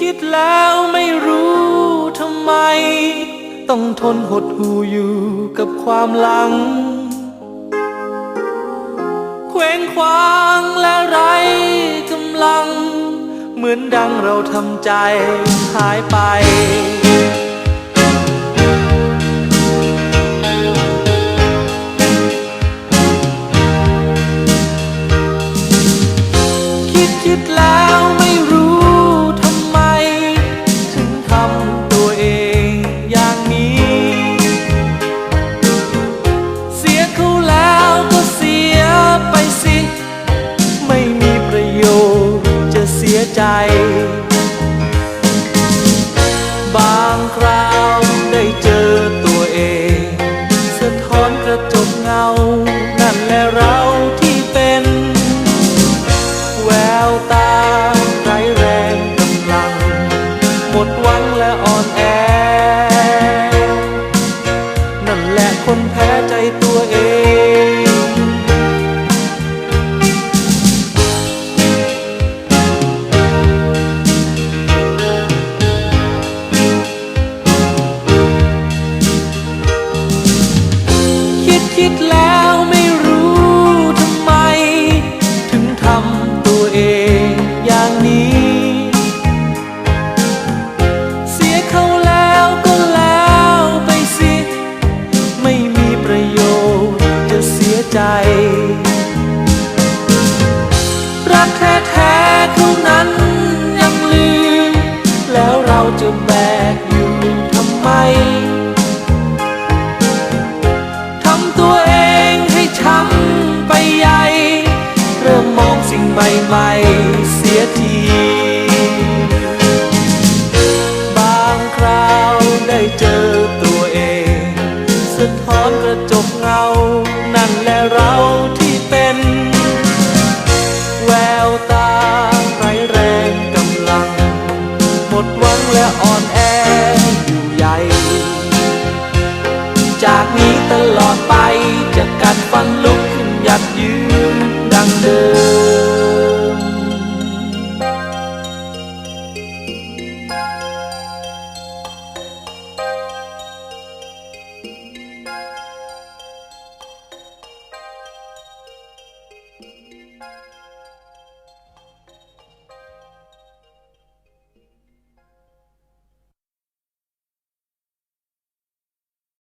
คิดแล้วไม่รู้ทำไม ต้องทนหดหูอยู่กับความหลัง เคว้งคว้างและไร้กำลัง เหมือนดังเราทำใจหายไป ทำตัวเองอย่างนี้ เสียเขาแล้วก็เสียไปสิ ไม่มีประโยชน์จะเสียใจ หวังและอ่อนแอ ใหม่ๆเสียที บางคราวได้เจอตัวเอง สะท้อนกระจกเงา นั่นแหละเราที่เป็น แววตาไรแรงกำลัง หมดหวังและอ่อนแออยู่ใหญ่ จากนี้